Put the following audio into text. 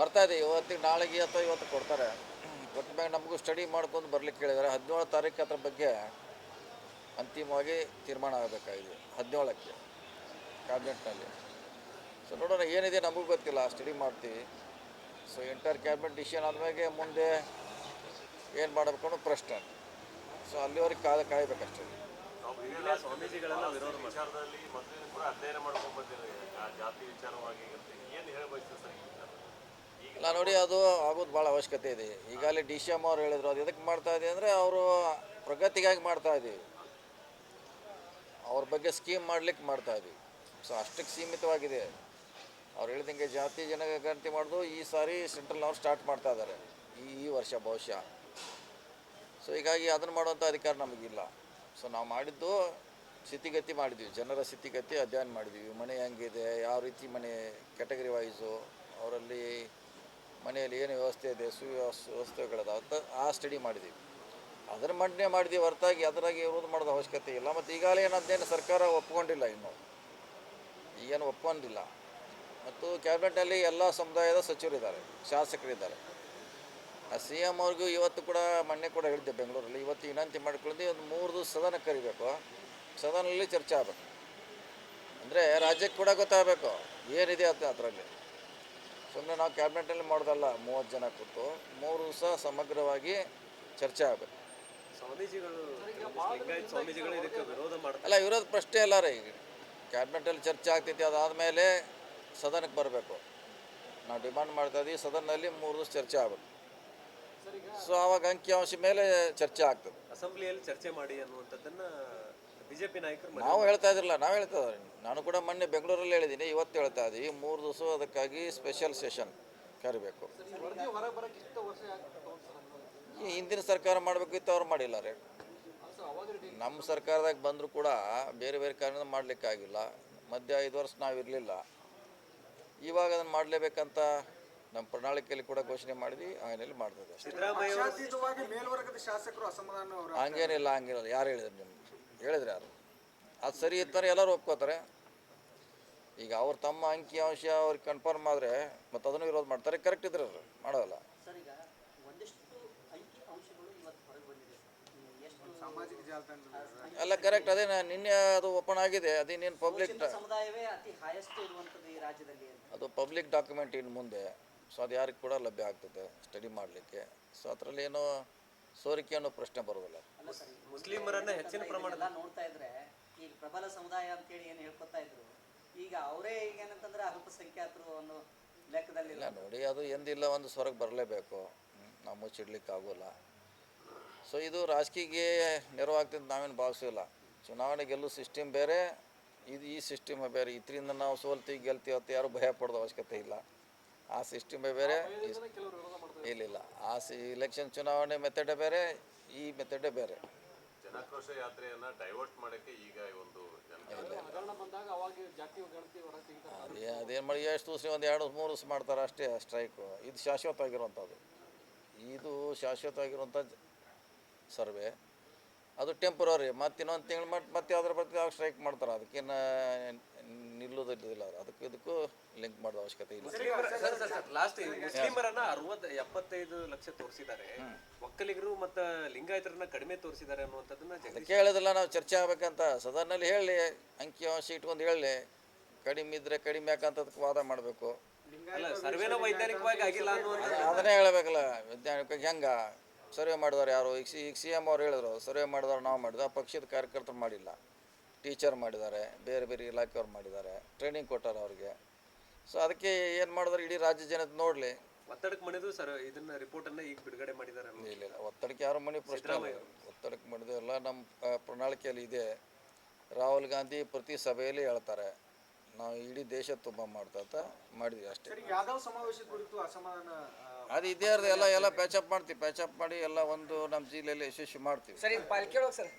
ಬರ್ತಾ ಇದೆ ಇವತ್ತಿಗೆ ನಾಳೆಗೆ ಅಥವಾ ಇವತ್ತು ಕೊಡ್ತಾರೆ. ಕೊಟ್ಟ ಮ್ಯಾಗ ನಮಗೂ ಸ್ಟಡಿ ಮಾಡ್ಕೊಂಡು ಬರ್ಲಿಕ್ಕೆ ಹೇಳಿದ್ದಾರೆ ಹದಿನೇಳು ತಾರೀಕು ಅದ್ರ ಬಗ್ಗೆ ಅಂತಿಮವಾಗಿ ತೀರ್ಮಾನ ಆಗಬೇಕಾಗಿದೆ ಹದಿನೇಳಕ್ಕೆ ಕ್ಯಾಬಿನೆಟ್ನಲ್ಲಿ ಸೊ ನೋಡೋಣ ಏನಿದೆ ನಮಗೂ ಗೊತ್ತಿಲ್ಲ ಸ್ಟಡಿ ಮಾಡ್ತೀವಿ. ಸೊ ಎಂಟರ್ ಕ್ಯಾಬಿನೆಟ್ ಡಿಸಿಷನ್ ಆದಮೇಲೆ ಮುಂದೆ ಏನು ಮಾಡಬೇಕು ಅನ್ನೋ ಪ್ರಶ್ನೆ. ಸೊ ಅಲ್ಲಿವರೆಗೆ ಕಾಲ ಕಾಯಬೇಕಷ್ಟೇ. ವಿಚಾರದಲ್ಲಿ ಮೊದಲಿನ ಕೂಡ ಅಧ್ಯಯನ ಮಾಡ್ಕೊಂಡು ಬಂದಿರಿ. ಜಾತಿ ವಿಚಾರವಾಗಿ ಏನು ಸರ್? ಈಗ ಇಲ್ಲ ನೋಡಿ ಅದು ಆಗೋದು ಭಾಳ ಅವಶ್ಯಕತೆ ಇದೆ. ಈಗಾಗಲೇ ಡಿ ಸಿ ಎಂ ಅವ್ರು ಹೇಳಿದ್ರು, ಅದು ಎದಕ್ಕೆ ಮಾಡ್ತಾ ಇದೆ ಅಂದರೆ ಅವರು ಪ್ರಗತಿಗಾಗಿ ಮಾಡ್ತಾ ಇದ್ದೀವಿ ಅವ್ರ ಬಗ್ಗೆ ಸ್ಕೀಮ್ ಮಾಡ್ಲಿಕ್ಕೆ ಮಾಡ್ತಾ ಇದ್ದೀವಿ ಸೊ ಅಷ್ಟಕ್ಕೆ ಸೀಮಿತವಾಗಿದೆ. ಅವ್ರು ಹೇಳಿದಂಗೆ ಜಾತಿ ಜನಗಣತಿ ಮಾಡೋದು ಈ ಸಾರಿ ಸೆಂಟ್ರಲ್ನವ್ರು ಸ್ಟಾರ್ಟ್ ಮಾಡ್ತಾ ಇದ್ದಾರೆ ಈ ಈ ವರ್ಷ ಬಹುಶಃ ಸೊ ಹೀಗಾಗಿ ಅದನ್ನು ಮಾಡುವಂಥ ಅಧಿಕಾರ ನಮಗಿಲ್ಲ. ಸೊ ನಾವು ಮಾಡಿದ್ದು ಸ್ಥಿತಿಗತಿ ಮಾಡಿದ್ವಿ. ಜನರ ಸ್ಥಿತಿಗತಿ ಅಧ್ಯಯನ ಮಾಡಿದ್ವಿ. ಮನೆ ಹೆಂಗಿದೆ, ಯಾವ ರೀತಿ ಮನೆ ಕ್ಯಾಟಗರಿ ವೈಸು ಅವರಲ್ಲಿ ಮನೆಯಲ್ಲಿ ಏನು ವ್ಯವಸ್ಥೆ ಇದೆ, ಸುವ್ಯವಸ್ಥೆ ವ್ಯವಸ್ಥೆಗಳದ ಅಂತ ಆ ಸ್ಟಡಿ ಮಾಡಿದ್ದೀವಿ ಅದರ ಮಂಡನೆ ಮಾಡಿದ್ದೀವಿ ಹೊರತಾಗಿ ಅದರಾಗಿ ವಿರೋಧ ಮಾಡೋದು ಅವಶ್ಯಕತೆ ಇಲ್ಲ. ಮತ್ತು ಈಗಾಗಲೇ ಏನು ಅದೇನು ಸರ್ಕಾರ ಒಪ್ಕೊಂಡಿಲ್ಲ ಇನ್ನೂ. ಈಗೇನು ಒಪ್ಕೊಂಡಿಲ್ಲ. ಮತ್ತು ಕ್ಯಾಬಿನೆಟ್ನಲ್ಲಿ ಎಲ್ಲ ಸಮುದಾಯದ ಸಚಿವರಿದ್ದಾರೆ, ಶಾಸಕರಿದ್ದಾರೆ. ಆ ಸಿ ಎಂ ಅವ್ರಿಗೂ ಇವತ್ತು ಕೂಡ ಮೊನ್ನೆ ಕೂಡ ಹೇಳಿದ್ದೆ ಬೆಂಗಳೂರಲ್ಲಿ, ಇವತ್ತು ವಿನಂತಿ ಮಾಡ್ಕೊಳ್ಳಿ ಒಂದು ಮೂರು ದಿವಸ ಸದನ ಕರಿಬೇಕು. ಸದನದಲ್ಲಿ ಚರ್ಚೆ ಆಗಬೇಕು. ಅಂದರೆ ರಾಜ್ಯಕ್ಕೆ ಕೂಡ ಗೊತ್ತಾಗಬೇಕು. ಏನಿದೆ ಅಂತ ಅದರಲ್ಲಿ. ಸುಮ್ಮನೆ ನಾವು ಕ್ಯಾಬಿನೆಟಲ್ಲಿ ಮಾಡೋದಲ್ಲ ಮೂವತ್ತು ಜನ ಕೂತು ಮೂರು ದಿವಸ ಸಮಗ್ರವಾಗಿ ಚರ್ಚೆ ಆಗಬೇಕು. ಸ್ವಾಮೀಜಿಗಳು ಕೆಲವೊಂದಿಷ್ಟು ಲಿಂಗಾಯತ್ ಸ್ವಾಮೀಜಿಗಳು ಇದಕ್ಕೆ ವಿರೋಧ ಮಾಡ್ತಾರೆ. ಅಲ್ಲ ವಿರೋಧ ಪ್ರಶ್ನೆ ಅಲ್ಲ ರೀ. ಈಗ ಕ್ಯಾಬಿನೆಟಲ್ಲಿ ಚರ್ಚೆ ಆಗ್ತೈತಿ ಅದಾದಮೇಲೆ ಸದನಕ್ಕೆ ಬರಬೇಕು. ನಾವು ಡಿಮಾಂಡ್ ಮಾಡ್ತಾ ಇದ್ದೀವಿ ಸದನದಲ್ಲಿ ಮೂರು ದಿವಸ ಚರ್ಚೆ ಆಗಬೇಕು. ಸೊ ಆವಾಗ ಅಂಕಿಅಂಶ ಮೇಲೆ ಚರ್ಚೆ ಆಗ್ತದೆ. ಅಸೆಂಬ್ಲಿಯಲ್ಲಿ ಚರ್ಚೆ ಮಾಡಿ ಅನ್ನುವಂಥದ್ದನ್ನ ಬಿಜೆಪಿ ನಾಯಕರು ನಾವು ಹೇಳ್ತಾ ಇದ್ರಲ್ಲ ನಾವು ಹೇಳ್ತಾ ಇದ್ದೀವಿ ನಾನು ಕೂಡ ಮೊನ್ನೆ ಬೆಂಗಳೂರಲ್ಲಿ ಹೇಳಿದ್ದೀನಿ ಇವತ್ತು ಹೇಳ್ತಾ ಇದ್ದೀವಿ ಮೂರು ದಿವಸ ಅದಕ್ಕಾಗಿ ಸ್ಪೆಷಲ್ ಸೆಷನ್ ಕರಿಬೇಕು. ಈ ಹಿಂದಿನ ಸರ್ಕಾರ ಮಾಡಬೇಕಿತ್ತು ಅವ್ರು ಮಾಡಿಲ್ಲ ರೀ. ನಮ್ಮ ಸರ್ಕಾರದಾಗ ಬಂದರೂ ಕೂಡ ಬೇರೆ ಬೇರೆ ಕಾರಣದಿಂದ ಮಾಡಲಿಕ್ಕಾಗಿಲ್ಲ ಮಧ್ಯ ಐದು ವರ್ಷ ನಾವು ಇರಲಿಲ್ಲ. ಇವಾಗ ಅದನ್ನು ಮಾಡಲೇಬೇಕಂತ ನಮ್ಮ ಪ್ರಣಾಳಿಕೆಯಲ್ಲಿ ಕೂಡ ಘೋಷಣೆ ಮಾಡಿದ್ವಿ ಆಮೇಲೆ ಮಾಡ್ತದೆ ಹಂಗೇನಿಲ್ಲ ಹಂಗಿಲ್ಲ ಯಾರು ಹೇಳಿದ್ರು ನಿಮ್ಗೆ? ಹೇಳಿದ್ರೆ ಯಾರು? ಅದು ಸರಿ ಇರ್ತಾರೆ ಎಲ್ಲರೂ ಒಪ್ಕೋತಾರೆ. ಈಗ ಅವ್ರು ತಮ್ಮ ಅಂಕಿಅಂಶ ಅವ್ರಿಗೆ ಕನ್ಫರ್ಮ್ ಆದರೆ ಮತ್ತು ಅದನ್ನು ವಿರೋಧ ಮಾಡ್ತಾರೆ. ಕರೆಕ್ಟ್ ಇದ್ರೆ ಅವರು ಮಾಡೋಲ್ಲ ಸರ್ ಈಗ ಒಂದಿಷ್ಟು ಅಂಕಿ ಅಂಶಗಳು ಇವತ್ತು ಹೊರಗೆ ಬಂದಿದೆ. ನೀವು ಸಾಮಾಜಿಕ ಜಾಲತಾಣದಲ್ಲಿ ಎಲ್ಲ ಕರೆಕ್ಟ್ ಅದೇ ನಾನು ನಿನ್ನೆ ಅದು ಓಪನ್ ಆಗಿದೆ. ಅದೇನೇನು ಪಬ್ಲಿಕ್ ಬಹುಚಿತ್ರ ಸಮುದಾಯವೇ ಅತಿ ಹೈಯೆಸ್ಟ್ ಇರುವಂಥದ್ದು ಈ ರಾಜ್ಯದಲ್ಲಿ ಅದು ಪಬ್ಲಿಕ್ ಡಾಕ್ಯುಮೆಂಟ್ ಇನ್ನು ಮುಂದೆ. ಸೊ ಅದು ಯಾರಿಗೆ ಕೂಡ ಲಭ್ಯ ಆಗ್ತದೆ ಸ್ಟಡಿ ಮಾಡಲಿಕ್ಕೆ. ಸೊ ಅದರಲ್ಲಿ ಏನೋ ಸೋರಿಕೆ ಅನ್ನೋ ಪ್ರಶ್ನೆ ಬರೋದಿಲ್ಲ. ಮುಸ್ಲಿಮರನ್ನ ಹೆಚ್ಚಿನ ಪ್ರಮಾಣದ ನೋಡ್ತಾ ಇದ್ರೆ ಈಗ ಪ್ರಬಲ ಸಮುದಾಯ ಅಂತೇಳಿ ಏನು ಹೇಳ್ಕೊತಾ ಇದ್ರು ಈಗ ಅವರೇ ಈಗ ಏನಂತಂದ್ರೆ ಅಲ್ಪಸಂಖ್ಯಾತರು ಅನ್ನೋ ಲೆಕ್ಕದಲ್ಲಿ ಇಲ್ಲ ನೋಡಿ ಅದು ಎಂದಿಲ್ಲ ಒಂದು ಸ್ವರಕ್ಕೆ ಬರಲೇಬೇಕು. ನಾವು ಮುಚ್ಚಿಡ್ಲಿಕ್ಕೆ ಆಗೋಲ್ಲ. ಸೊ ಇದು ರಾಜಕೀಯಕ್ಕೆ ನೆರವಾಗ್ತದೆ ನಾವೇನು ಭಾವಿಸಿಲ್ಲ ಚುನಾವಣೆ ಗೆಲ್ಲೋ ಸಿಸ್ಟಮ್ ಬೇರೆ ಇದು ಈ ಸಿಸ್ಟಮ್ ಬೇರೆ. ಇದರಿಂದ ನಾವು ಸೋಲ್ತೀವಿ ಗೆಲ್ತೀವಿ ಅಂತ ಯಾರು ಭಯ ಪಡೋದು ಅವಶ್ಯಕತೆ ಇಲ್ಲ. ಆ ಸಿಸ್ಟಮೇ ಬೇರೆ ಇಲ್ಲ ಇಲ್ಲ. ಆ ಸಿ ಇಲೆಕ್ಷನ್ ಚುನಾವಣೆ ಮೆಥಡೇ ಬೇರೆ ಈ ಮೆಥಡೇ ಬೇರೆ. ಜನಾಕ್ರೋಶ ಯಾತ್ರೆಯನ್ನ ಡೈವರ್ಟ್ ಮಾಡಕ್ಕೆ ಈಗ ಒಂದು ಅದೇನು ಮಾಡಿ ಎಷ್ಟು ದಿವಸ ಒಂದು ಎರಡು ಮೂರು ದಿವಸ ಮಾಡ್ತಾರೆ ಅಷ್ಟೇ ಸ್ಟ್ರೈಕು ಇದು ಶಾಶ್ವತವಾಗಿರುವಂಥದ್ದು. ಇದು ಶಾಶ್ವತವಾಗಿರುವಂಥ ಸರ್ವೆ. ಅದು ಟೆಂಪ್ರವರಿ ಮತ್ತೆ ಇನ್ನೊಂದು ತಿಂಗಳು ಮತ್ತೆ ಮತ್ತೆ ಅದ್ರ ಬಗ್ಗೆ ಸ್ಟ್ರೈಕ್ ಮಾಡ್ತಾರೆ. ಅದಕ್ಕೇನು ನಿಲ್ಲೋದಿಲ್ಲ ಅದಕ್ಕೆ ಇದಕ್ಕೂ ಲಿಂಕ್ ಮಾಡೋ ಅವಶ್ಯಕತೆ ಇಲ್ಲ. ಲಾಸ್ಟ್ ಮುಸ್ಲಿಮರನ್ನ ಅರವತ್ತು ಎಪ್ಪತ್ತೈದು ಲಕ್ಷ ತೋರಿಸಿದ್ದಾರೆ. ಒಕ್ಕಲಿಗರು ಮತ್ತು ಲಿಂಗಾಯತರನ್ನ ಕಡಿಮೆ ತೋರಿಸಿದ್ದಾರೆ ಅನ್ನುವಂಥದ್ದನ್ನ ಅದಕ್ಕೆ ಹೇಳೋದಿಲ್ಲ ನಾವು ಚರ್ಚೆ ಆಗ್ಬೇಕಂತ. ಸದನಲ್ಲಿ ಹೇಳಿ ಅಂಕಿಅಂಶ ಇಟ್ಕೊಂಡು ಹೇಳಿ. ಕಡಿಮೆ ಇದ್ರೆ ಕಡಿಮೆ ಯಾಕಂತದಕ್ಕೆ ವಾದ ಮಾಡಬೇಕು. ಸರ್ವೇನ ವೈಜ್ಞಾನಿಕವಾಗಿ ಆಗಿಲ್ಲ ಅದನ್ನೇ ಹೇಳಬೇಕಲ್ಲ ವೈಜ್ಞಾನಿಕ ಹೆಂಗ? ಸರ್ವೆ ಮಾಡಿದವ್ರು ಯಾರು? ಈಗ ಸಿ ಈಗ ಸಿ ಎಂ ಅವ್ರು ಹೇಳಿದ್ರು ಸರ್ವೆ ಮಾಡಿದವ್ರು ನಾವು ಮಾಡಿದ್ವಿ ಆ ಪಕ್ಷದ ಕಾರ್ಯಕರ್ತರು ಮಾಡಿಲ್ಲ. ಟೀಚರ್ ಮಾಡಿದ್ದಾರೆ ಬೇರೆ ಬೇರೆ ಇಲಾಖೆಯವ್ರು ಮಾಡಿದ್ದಾರೆ ಟ್ರೈನಿಂಗ್ ಕೊಟ್ಟಾರೆ ಅವ್ರಿಗೆ. ಸೊ ಅದಕ್ಕೆ ಏನು ಮಾಡಿದ್ರೆ ಇಡೀ ರಾಜ್ಯ ಜನತೆ ನೋಡಲಿ. ಒತ್ತಡಕ್ಕೆ ಮಣಿದು ಸರ್ ಇದನ್ನ ರಿಪೋರ್ಟನ್ನು ಅನ್ನ ಈಗ ಬಿಡುಗಡೆ ಮಾಡಿದ್ದಾರೆ ಇಲ್ಲ ಇಲ್ಲ ಒತ್ತಡಕ್ಕೆ ಯಾರು ಮಣಿ ಪ್ರಶ್ನೆ ಒತ್ತಡಕ್ಕೆ ಮಣಿದು ಎಲ್ಲ ನಮ್ಮ ಪ್ರಣಾಳಿಕೆಯಲ್ಲಿ ಇದೆ. ರಾಹುಲ್ ಗಾಂಧಿ ಪ್ರತಿ ಸಭೆಯಲ್ಲಿ ಹೇಳ್ತಾರೆ ನಾವು ಇಡೀ ದೇಶ ತುಂಬ ಮಾಡ್ತಾ ಅಂತ ಮಾಡಿದ್ವಿ ಅಷ್ಟೇ. ಸರ್ ಯಾದವ್ ಸಮಾವೇಶ ಕುರಿತು ಅಸಮಾಧಾನ ಅದು ಇದೇ ಎಲ್ಲ ಎಲ್ಲ ಪ್ಯಾಚಪ್ ಮಾಡ್ತೀವಿ ಪ್ಯಾಚಪ್ ಮಾಡಿ ಎಲ್ಲ ಒಂದು ನಮ್ಮ ಜಿಲ್ಲೆಯಲ್ಲಿ ಯಶಸ್ವಿ ಮಾಡ್ತೀವಿ. ಸರ್ ಪಾಲಿಕೆ ಸರ್.